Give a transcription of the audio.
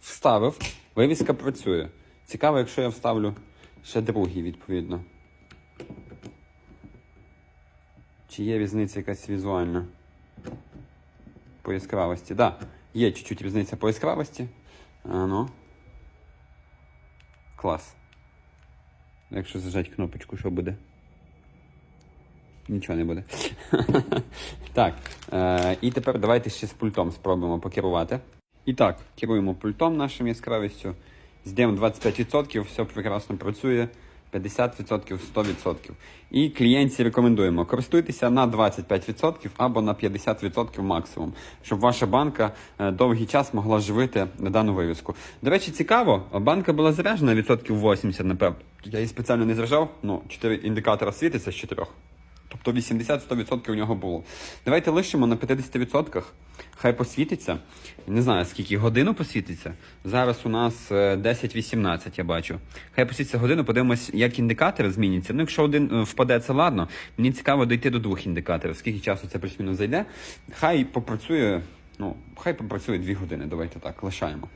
Вставив, вивіска працює. Цікаво, якщо я вставлю ще другий, відповідно. Чи є різниця якась візуальна? По яскравості. Так, да, є чуть-чуть різниця по яскравості. А, ну. Клас. Якщо зажать кнопочку, що буде? Нічого не буде. так. Е, і тепер давайте ще з пультом спробуємо покерувати. І так, керуємо пультом нашим яскравістю. Здаємо 25%, все прекрасно працює. 50%, 100%. І клієнтці рекомендуємо користуйтеся на 25% або на 50% максимум, щоб ваша банка е, довгий час могла живити на дану вивіску. До речі, цікаво, банка була заряджена відсотків 80, напевно. Я її спеціально не заряджав, ну, 4 індикатора світиться з 4. Тобто 80-100% у нього було. Давайте лишимо на 50%. Хай посвітиться. Не знаю, скільки годину посвітиться. Зараз у нас е, 10-18, я бачу. Хай посвітиться годину, подивимось, як індикатори зміняться. Ну, якщо один е, впаде, це ладно. Мені цікаво дійти до двох індикаторів. Скільки часу це плюс-мінус зайде. Хай попрацює, ну, хай попрацює 2 години. Давайте так, лишаємо.